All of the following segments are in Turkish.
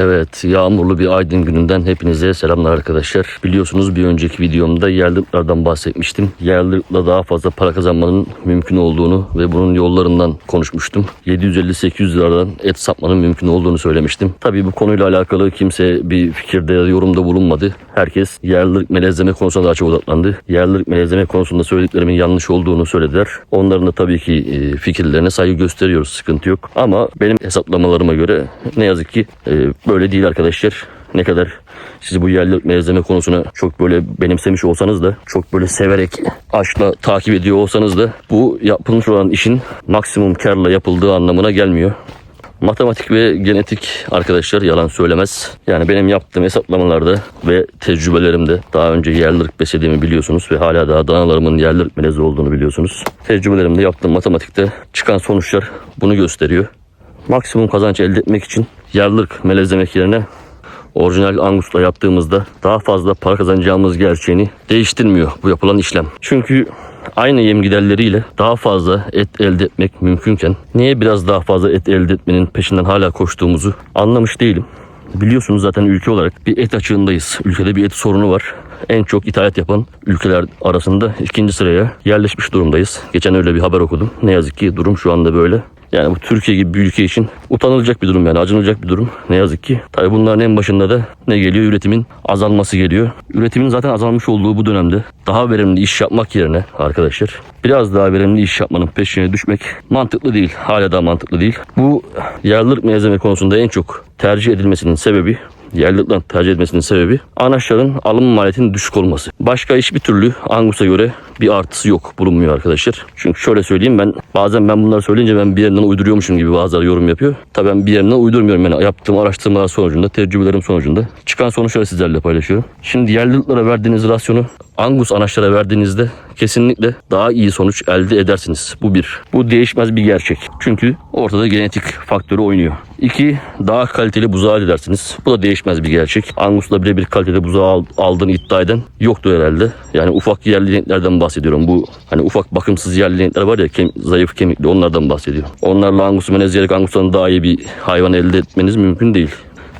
Evet, yağmurlu bir aydın gününden hepinize selamlar arkadaşlar. Biliyorsunuz bir önceki videomda yerliliklerden bahsetmiştim. Yerlilikle daha fazla para kazanmanın mümkün olduğunu ve bunun yollarından konuşmuştum. 750-800 liradan et satmanın mümkün olduğunu söylemiştim. Tabii bu konuyla alakalı kimse bir fikirde ya da yorumda bulunmadı. Herkes yerlilik melezleme konusuna daha çok odaklandı. Yerlilik melezleme konusunda söylediklerimin yanlış olduğunu söylediler. Onların da tabii ki e, fikirlerine saygı gösteriyoruz. Sıkıntı yok. Ama benim hesaplamalarıma göre ne yazık ki e, böyle değil arkadaşlar. Ne kadar siz bu yerlilik melezleme konusuna çok böyle benimsemiş olsanız da çok böyle severek aşkla takip ediyor olsanız da bu yapılmış olan işin maksimum karla yapıldığı anlamına gelmiyor. Matematik ve genetik arkadaşlar yalan söylemez. Yani benim yaptığım hesaplamalarda ve tecrübelerimde daha önce yerlilik beslediğimi biliyorsunuz ve hala daha danalarımın yerlilik melezi olduğunu biliyorsunuz. Tecrübelerimde yaptığım matematikte çıkan sonuçlar bunu gösteriyor. Maksimum kazanç elde etmek için yerlilik melezlemek yerine orijinal Angus'la yaptığımızda daha fazla para kazanacağımız gerçeğini değiştirmiyor bu yapılan işlem. Çünkü aynı yem giderleriyle daha fazla et elde etmek mümkünken niye biraz daha fazla et elde etmenin peşinden hala koştuğumuzu anlamış değilim. Biliyorsunuz zaten ülke olarak bir et açığındayız. Ülkede bir et sorunu var. En çok ithalat yapan ülkeler arasında ikinci sıraya yerleşmiş durumdayız. Geçen öyle bir haber okudum. Ne yazık ki durum şu anda böyle. Yani bu Türkiye gibi bir ülke için utanılacak bir durum yani acınılacak bir durum. Ne yazık ki. Tabii bunların en başında da ne geliyor? Üretimin azalması geliyor. Üretimin zaten azalmış olduğu bu dönemde daha verimli iş yapmak yerine arkadaşlar biraz daha verimli iş yapmanın peşine düşmek mantıklı değil. Hala daha mantıklı değil. Bu yerlilik malzeme konusunda en çok tercih edilmesinin sebebi yerlilikten tercih etmesinin sebebi anaçların alım maliyetinin düşük olması. Başka hiçbir türlü Angus'a göre bir artısı yok bulunmuyor arkadaşlar. Çünkü şöyle söyleyeyim ben bazen ben bunları söyleyince ben bir yerinden uyduruyormuşum gibi bazıları yorum yapıyor. Tabii ben bir yerinden uydurmuyorum yani yaptığım araştırmalar sonucunda, tecrübelerim sonucunda çıkan sonuçları sizlerle paylaşıyorum. Şimdi yerliliklere verdiğiniz rasyonu Angus anaçlara verdiğinizde kesinlikle daha iyi sonuç elde edersiniz. Bu bir. Bu değişmez bir gerçek. Çünkü ortada genetik faktörü oynuyor. İki, daha kaliteli buzağı edersiniz. Bu da değişmez bir gerçek. Angus'la birebir kaliteli buzağı al- aldığını iddia eden yoktu herhalde. Yani ufak yerli ineklerden bahsediyorum. Bu hani ufak bakımsız yerli inekler var ya kem- zayıf kemikli onlardan bahsediyorum. Onlarla Angus'u menezleyerek Angus'tan daha iyi bir hayvan elde etmeniz mümkün değil.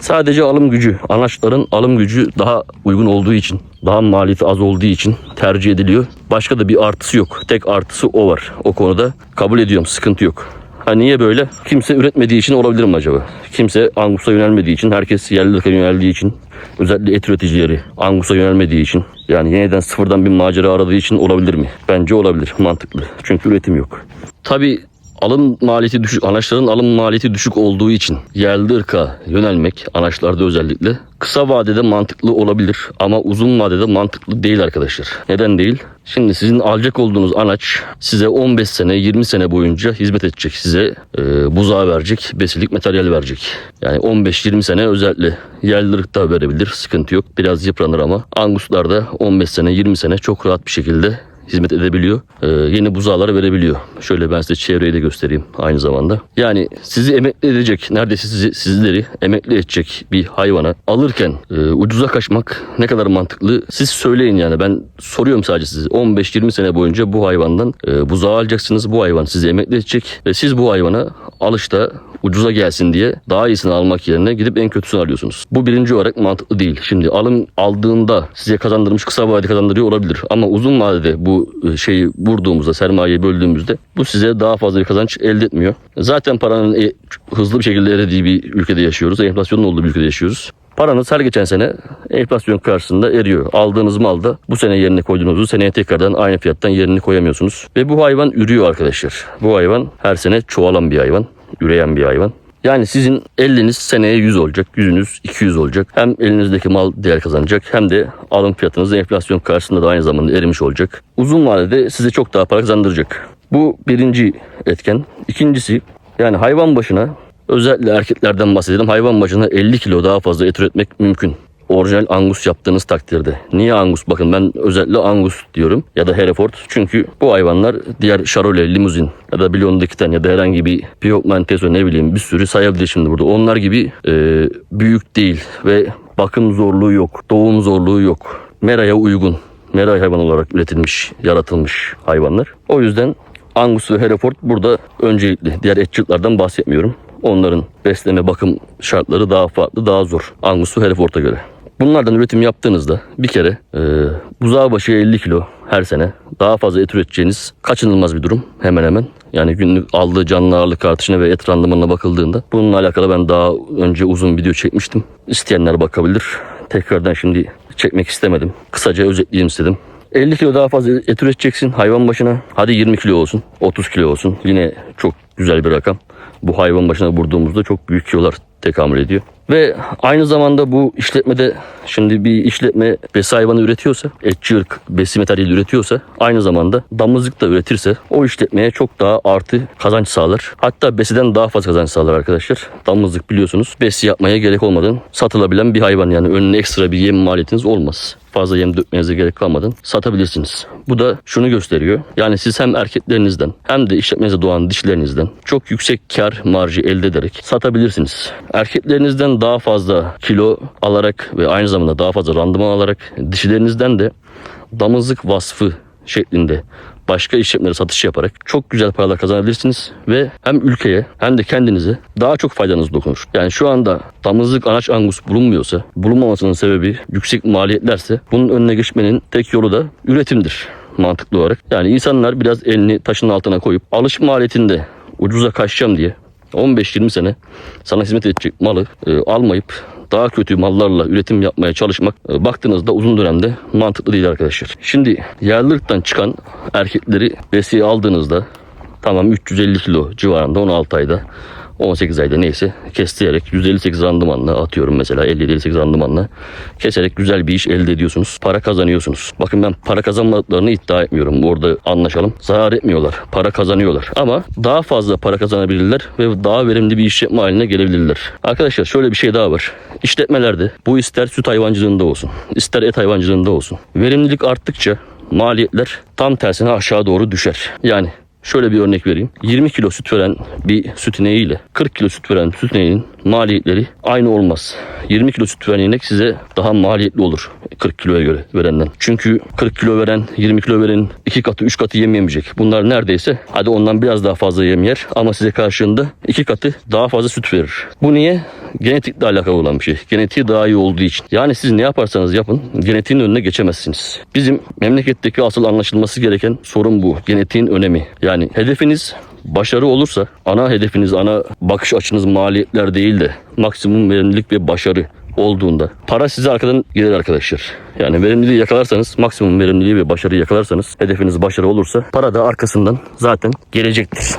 Sadece alım gücü, anaçların alım gücü daha uygun olduğu için, daha maliyeti az olduğu için tercih ediliyor. Başka da bir artısı yok. Tek artısı o var. O konuda kabul ediyorum. Sıkıntı yok. Ha niye böyle? Kimse üretmediği için olabilir mi acaba? Kimse Angus'a yönelmediği için, herkes yerlilere yöneldiği için, özellikle et üreticileri Angus'a yönelmediği için, yani yeniden sıfırdan bir macera aradığı için olabilir mi? Bence olabilir. Mantıklı. Çünkü üretim yok. Tabii alım maliyeti düşük, anaçların alım maliyeti düşük olduğu için yerli ırka yönelmek anaçlarda özellikle kısa vadede mantıklı olabilir ama uzun vadede mantıklı değil arkadaşlar. Neden değil? Şimdi sizin alacak olduğunuz anaç size 15 sene 20 sene boyunca hizmet edecek. Size e, buzağı verecek, besilik materyal verecek. Yani 15-20 sene özellikle yerli ırkta verebilir. Sıkıntı yok. Biraz yıpranır ama anguslarda 15 sene 20 sene çok rahat bir şekilde hizmet edebiliyor. Ee, yeni buzağları verebiliyor. Şöyle ben size çevreyi de göstereyim aynı zamanda. Yani sizi emekli edecek, neredeyse sizi, sizleri emekli edecek bir hayvana alırken e, ucuza kaçmak ne kadar mantıklı? Siz söyleyin yani ben soruyorum sadece size. 15-20 sene boyunca bu hayvandan e, buzağı alacaksınız. Bu hayvan sizi emekli edecek ve siz bu hayvana alışta ucuza gelsin diye daha iyisini almak yerine gidip en kötüsünü alıyorsunuz. Bu birinci olarak mantıklı değil. Şimdi alım aldığında size kazandırmış kısa vadede kazandırıyor olabilir. Ama uzun vadede bu e, şeyi vurduğumuzda, sermayeyi böldüğümüzde bu size daha fazla bir kazanç elde etmiyor. Zaten paranın e, hızlı bir şekilde eridiği bir ülkede yaşıyoruz. Enflasyonun olduğu bir ülkede yaşıyoruz. Paranız her geçen sene enflasyon karşısında eriyor. Aldığınız malda bu sene yerine koyduğunuzu seneye tekrardan aynı fiyattan yerini koyamıyorsunuz. Ve bu hayvan ürüyor arkadaşlar. Bu hayvan her sene çoğalan bir hayvan. Üreyen bir hayvan. Yani sizin 50'niz seneye 100 olacak, yüzünüz 200 olacak. Hem elinizdeki mal değer kazanacak hem de alım fiyatınız enflasyon karşısında da aynı zamanda erimiş olacak. Uzun vadede size çok daha para kazandıracak. Bu birinci etken. İkincisi yani hayvan başına özellikle erkeklerden bahsedelim. Hayvan başına 50 kilo daha fazla et üretmek mümkün orijinal Angus yaptığınız takdirde. Niye Angus? Bakın ben özellikle Angus diyorum ya da Hereford. Çünkü bu hayvanlar diğer Charolais, limuzin ya da Blondekten ya da herhangi bir Piyokmenteso ne bileyim bir sürü sayabilir şimdi burada. Onlar gibi e, büyük değil ve bakım zorluğu yok, doğum zorluğu yok. Meraya uygun. Mera hayvan olarak üretilmiş, yaratılmış hayvanlar. O yüzden Angus ve Hereford burada öncelikli. Diğer etçiliklerden bahsetmiyorum. Onların besleme bakım şartları daha farklı, daha zor. Angus ve Hereford'a göre. Bunlardan üretim yaptığınızda bir kere e, buzağı başı 50 kilo her sene daha fazla et üreteceğiniz kaçınılmaz bir durum hemen hemen. Yani günlük aldığı canlı ağırlık artışına ve et randımanına bakıldığında bununla alakalı ben daha önce uzun video çekmiştim. İsteyenler bakabilir. Tekrardan şimdi çekmek istemedim. Kısaca özetleyeyim istedim. 50 kilo daha fazla et üreteceksin hayvan başına. Hadi 20 kilo olsun, 30 kilo olsun. Yine çok güzel bir rakam. Bu hayvan başına vurduğumuzda çok büyük kilolar tekamül ediyor. Ve aynı zamanda bu işletmede şimdi bir işletme besi hayvanı üretiyorsa, etçi ırk besi materyali üretiyorsa aynı zamanda damızlık da üretirse o işletmeye çok daha artı kazanç sağlar. Hatta besiden daha fazla kazanç sağlar arkadaşlar. Damızlık biliyorsunuz besi yapmaya gerek olmadan satılabilen bir hayvan yani önüne ekstra bir yem maliyetiniz olmaz fazla yem dökmenize gerek kalmadan satabilirsiniz. Bu da şunu gösteriyor. Yani siz hem erkeklerinizden hem de işletmenize doğan dişlerinizden çok yüksek kar marjı elde ederek satabilirsiniz. Erkeklerinizden daha fazla kilo alarak ve aynı zamanda daha fazla randıman alarak dişilerinizden de damızlık vasfı şeklinde başka işletmelere satış yaparak çok güzel paralar kazanabilirsiniz ve hem ülkeye hem de kendinize daha çok faydanız dokunur. Yani şu anda damızlık anaç angus bulunmuyorsa, bulunmamasının sebebi yüksek maliyetlerse bunun önüne geçmenin tek yolu da üretimdir mantıklı olarak. Yani insanlar biraz elini taşın altına koyup alış maliyetinde ucuza kaçacağım diye 15-20 sene sana hizmet edecek malı e, almayıp daha kötü mallarla üretim yapmaya çalışmak e, baktığınızda uzun dönemde mantıklı değil arkadaşlar. Şimdi yerli ırktan çıkan erkekleri besiye aldığınızda tamam 350 kilo civarında 16 ayda 18 ayda neyse kestirerek 158 randımanla atıyorum mesela 57-58 randımanla keserek güzel bir iş elde ediyorsunuz. Para kazanıyorsunuz. Bakın ben para kazanmadıklarını iddia etmiyorum. Orada anlaşalım. Zarar etmiyorlar. Para kazanıyorlar. Ama daha fazla para kazanabilirler ve daha verimli bir işletme haline gelebilirler. Arkadaşlar şöyle bir şey daha var. İşletmelerde bu ister süt hayvancılığında olsun, ister et hayvancılığında olsun. Verimlilik arttıkça maliyetler tam tersine aşağı doğru düşer. Yani Şöyle bir örnek vereyim. 20 kilo süt veren bir süt ineği ile 40 kilo süt veren süt ineğinin maliyetleri aynı olmaz. 20 kilo süt veren inek size daha maliyetli olur 40 kiloya göre verenden. Çünkü 40 kilo veren 20 kilo veren 2 katı 3 katı yem yemeyecek. Bunlar neredeyse hadi ondan biraz daha fazla yem yer ama size karşılığında 2 katı daha fazla süt verir. Bu niye? Genetikle alakalı olan bir şey. Genetiği daha iyi olduğu için. Yani siz ne yaparsanız yapın genetiğin önüne geçemezsiniz. Bizim memleketteki asıl anlaşılması gereken sorun bu. Genetiğin önemi. Yani hedefiniz başarı olursa ana hedefiniz, ana bakış açınız maliyetler değil de maksimum verimlilik ve başarı olduğunda para size arkadan gelir arkadaşlar. Yani verimliliği yakalarsanız, maksimum verimliliği ve başarıyı yakalarsanız, hedefiniz başarı olursa para da arkasından zaten gelecektir.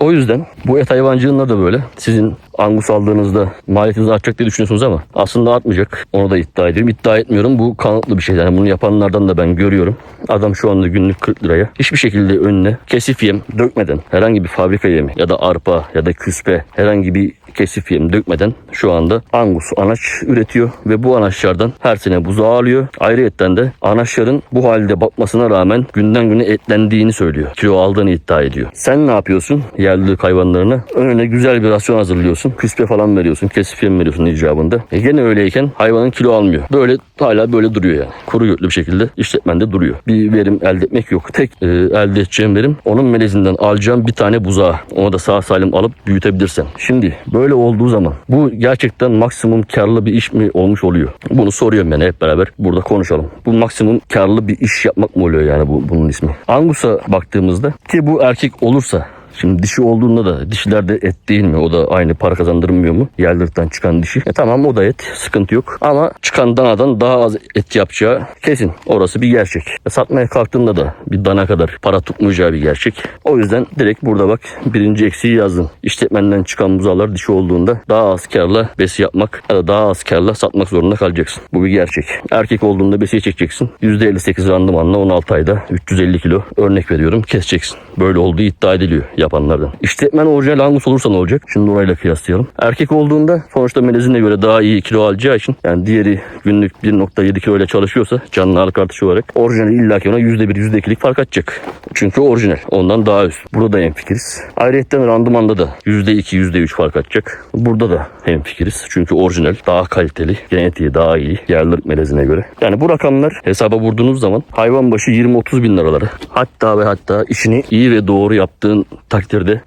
O yüzden bu et hayvancılığında da böyle. Sizin angus aldığınızda maliyetiniz artacak diye düşünüyorsunuz ama aslında artmayacak. Onu da iddia ediyorum. İddia etmiyorum. Bu kanıtlı bir şey. Yani bunu yapanlardan da ben görüyorum. Adam şu anda günlük 40 liraya hiçbir şekilde önüne kesif yem dökmeden herhangi bir fabrika yemi ya da arpa ya da küspe herhangi bir kesif yem dökmeden şu anda angus anaç üretiyor ve bu anaçlardan her sene buzağı alıyor. Ayrıyetten de anaçların bu halde bakmasına rağmen günden güne etlendiğini söylüyor. Kilo aldığını iddia ediyor. Sen ne yapıyorsun? Yerli hayvanlarına önüne güzel bir rasyon hazırlıyorsun. Küspe falan veriyorsun. Kesif yem veriyorsun icabında. E gene öyleyken hayvanın kilo almıyor. Böyle hala böyle duruyor yani. Kuru götlü bir şekilde işletmende duruyor. Bir verim elde etmek yok. Tek e, elde edeceğim verim onun melezinden alacağım bir tane buzağı. Onu da sağ salim alıp büyütebilirsen. Şimdi böyle olduğu zaman bu gerçekten maksimum karlı bir iş mi olmuş oluyor? Bunu soruyorum yani hep beraber burada konuşalım. Bu maksimum karlı bir iş yapmak mı oluyor yani bu bunun ismi? Angus'a baktığımızda ki bu erkek olursa Şimdi dişi olduğunda da dişiler de et değil mi? O da aynı para kazandırmıyor mu? Yerlikten çıkan dişi. E tamam o da et. Sıkıntı yok. Ama çıkan danadan daha az et yapacağı kesin. Orası bir gerçek. E satmaya kalktığında da bir dana kadar para tutmayacağı bir gerçek. O yüzden direkt burada bak birinci eksiği yazdım. İşletmenden çıkan buzağlar dişi olduğunda daha az karla besi yapmak ya da daha az karla satmak zorunda kalacaksın. Bu bir gerçek. Erkek olduğunda besiye çekeceksin. %58 randımanla 16 ayda 350 kilo örnek veriyorum keseceksin. Böyle olduğu iddia ediliyor yapanlardan. İşletmen orijinal angus olursa ne olacak? Şimdi orayla kıyaslayalım. Erkek olduğunda sonuçta melezine göre daha iyi kilo alacağı için yani diğeri günlük 1.7 kilo ile çalışıyorsa canlı ağırlık artışı olarak orijinal illaki ona %1 %2'lik fark atacak. Çünkü orijinal. Ondan daha üst. Burada da hemfikiriz. Ayrıyetten randımanda da %2 %3 fark atacak. Burada da hemfikiriz. Çünkü orijinal daha kaliteli. Genetiği daha iyi. Yerli melezine göre. Yani bu rakamlar hesaba vurduğunuz zaman hayvan başı 20-30 bin liraları. Hatta ve hatta işini iyi ve doğru yaptığın takdirde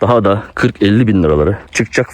daha da 40-50 bin liralara çıkacak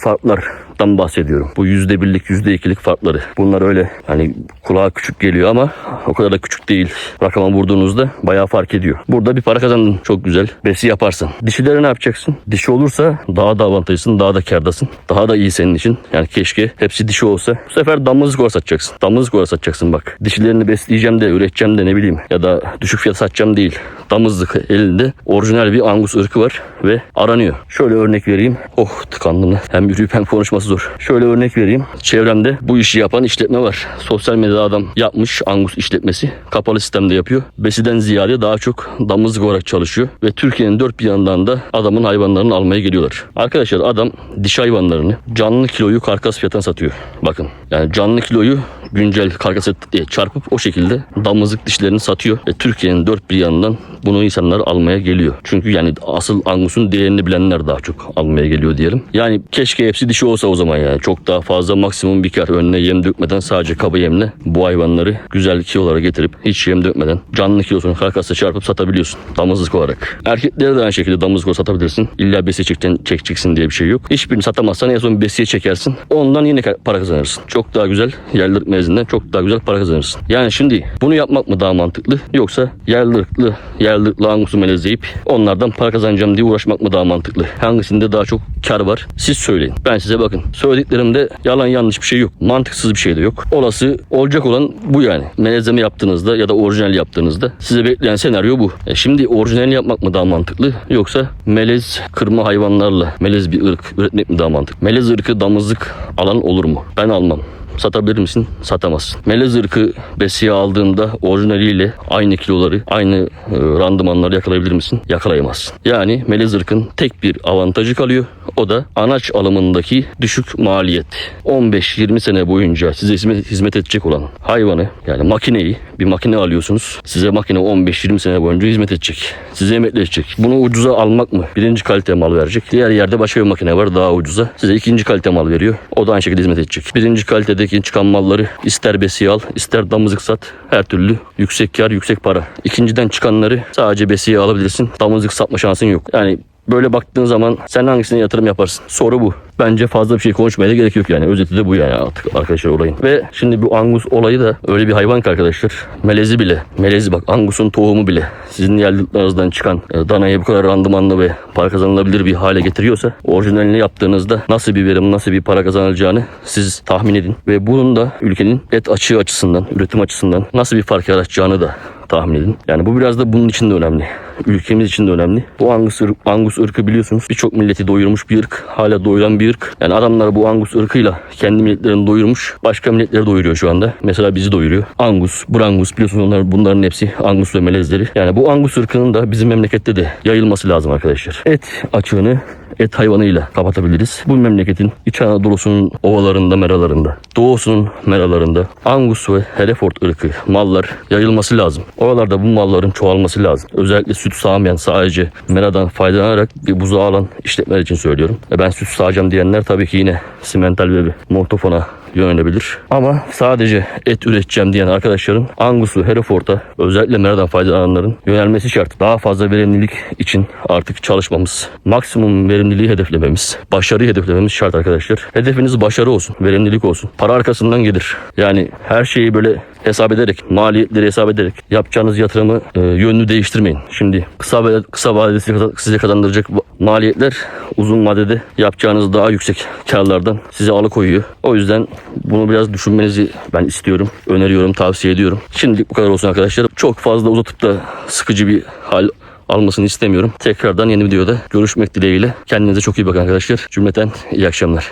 farklardan bahsediyorum. Bu yüzde birlik, yüzde ikilik farkları. Bunlar öyle hani kulağa küçük geliyor ama o kadar da küçük değil. Rakama vurduğunuzda bayağı fark ediyor. Burada bir para kazandın çok güzel. Besi yaparsın. Dişileri ne yapacaksın? Dişi olursa daha da avantajlısın, daha da kardasın. Daha da iyi senin için. Yani keşke hepsi dişi olsa. Bu sefer damızlık olarak satacaksın. Damızlık olarak satacaksın bak. Dişilerini besleyeceğim de, üreteceğim de ne bileyim. Ya da düşük fiyat satacağım değil. Damızlık elinde orijinal bir angus ırkı var ve aranıyor. Şöyle örnek vereyim. Oh tıkandım. Hem yürüyüp hem konuşması zor. Şöyle örnek vereyim. Çevremde bu işi yapan işletme var. Sosyal medyada adam yapmış angus işletmesi. Kapalı sistemde yapıyor. Besiden ziyade daha çok damızlık olarak çalışıyor. Ve Türkiye'nin dört bir yanından da adamın hayvanlarını almaya geliyorlar. Arkadaşlar adam diş hayvanlarını canlı kiloyu karkas fiyatına satıyor. Bakın yani canlı kiloyu güncel karkas diye çarpıp o şekilde damızlık dişlerini satıyor. Ve Türkiye'nin dört bir yanından bunu insanlar almaya geliyor. Çünkü yani asıl angusun değerini bilenler daha çok almaya geliyor diyelim. Yani keşke hepsi dişi olsa o zaman yani. Çok daha fazla maksimum bir kar önüne yem dökmeden sadece kaba yemle bu hayvanları güzel kilolara getirip hiç yem dökmeden canlı kilosunu karkasla çarpıp satabiliyorsun. Damızlık olarak. Erkekleri de aynı şekilde damızlık satabilirsin. İlla besi çekeceksin, çekeceksin diye bir şey yok. Hiçbirini satamazsan en son besiye çekersin. Ondan yine para kazanırsın. Çok daha güzel yerlilik mezinden çok daha güzel para kazanırsın. Yani şimdi bunu yapmak mı daha mantıklı yoksa yerlilikli, yerlilikli angusu melezleyip onlardan para kazanacağım diye uğraşmak mı daha mantıklı? Hangisinde daha çok kar var? Siz söyleyin. Ben size bakın. Söylediklerimde yalan yanlış bir şey yok. Mantıksız bir şey de yok. Olası olacak olan bu yani. Melezleme yaptığınızda ya da orijinal yaptığınızda size bekleyen senaryo bu. E şimdi orijinal yapmak mı daha mantıklı yoksa melez kırma hayvanlarla melez bir ırk üretmek mi daha mantıklı? Melez ırkı damızlık alan olur mu? Ben almam. Satabilir misin? Satamazsın. Melez ırkı besiye aldığında orijinaliyle aynı kiloları, aynı e, randımanları yakalayabilir misin? Yakalayamazsın. Yani melez ırkın tek bir avantajı kalıyor. O da anaç alımındaki düşük maliyet. 15-20 sene boyunca size hizmet, edecek olan hayvanı yani makineyi bir makine alıyorsunuz. Size makine 15-20 sene boyunca hizmet edecek. Size emekleşecek. Bunu ucuza almak mı? Birinci kalite mal verecek. Diğer yerde başka bir makine var daha ucuza. Size ikinci kalite mal veriyor. O da aynı şekilde hizmet edecek. Birinci kalitedeki çıkan malları ister besiye al, ister damızlık sat. Her türlü yüksek kar, yüksek para. İkinciden çıkanları sadece besiye alabilirsin. Damızlık satma şansın yok. Yani Böyle baktığın zaman sen hangisine yatırım yaparsın? Soru bu. Bence fazla bir şey konuşmaya da gerek yok yani. Özeti de bu yani artık arkadaşlar olayın. Ve şimdi bu Angus olayı da öyle bir hayvan ki arkadaşlar. Melezi bile. Melezi bak Angus'un tohumu bile. Sizin yerliklerinizden çıkan e, danayı bu kadar randımanlı ve para kazanılabilir bir hale getiriyorsa orijinalini yaptığınızda nasıl bir verim, nasıl bir para kazanılacağını siz tahmin edin. Ve bunun da ülkenin et açığı açısından, üretim açısından nasıl bir fark yaratacağını da tahmin edin. Yani bu biraz da bunun için de önemli. Ülkemiz için de önemli. Bu Angus, ırk, Angus ırkı biliyorsunuz birçok milleti doyurmuş bir ırk. Hala doyuran bir ırk. Yani adamlar bu Angus ırkıyla kendi milletlerini doyurmuş. Başka milletleri doyuruyor şu anda. Mesela bizi doyuruyor. Angus, Brangus biliyorsunuz onlar, bunların hepsi Angus ve melezleri. Yani bu Angus ırkının da bizim memlekette de yayılması lazım arkadaşlar. Et açığını et hayvanıyla kapatabiliriz. Bu memleketin İç Anadolu'sunun ovalarında, meralarında, doğusunun meralarında Angus ve Hereford ırkı mallar yayılması lazım. Oralarda bu malların çoğalması lazım. Özellikle süt sağmayan sadece meradan faydalanarak bir buzağı alan işletmeler için söylüyorum. E ben süt sağacağım diyenler tabii ki yine simental ve montofona yönelebilir. Ama sadece et üreteceğim diyen arkadaşların Angus'u, Hereford'a özellikle meradan faydalananların yönelmesi şart. Daha fazla verimlilik için artık çalışmamız, maksimum verimliliği hedeflememiz, başarıyı hedeflememiz şart arkadaşlar. Hedefiniz başarı olsun, verimlilik olsun. Para arkasından gelir. Yani her şeyi böyle hesap ederek, maliyetleri hesap ederek yapacağınız yatırımı e, yönünü değiştirmeyin. Şimdi kısa ve kısa vadede size kazan- size kazandıracak maliyetler uzun vadede yapacağınız daha yüksek karlardan sizi alıkoyuyor. O yüzden bunu biraz düşünmenizi ben istiyorum, öneriyorum, tavsiye ediyorum. Şimdilik bu kadar olsun arkadaşlar. Çok fazla uzatıp da sıkıcı bir hal almasını istemiyorum. Tekrardan yeni videoda görüşmek dileğiyle. Kendinize çok iyi bakın arkadaşlar. Cümleten iyi akşamlar.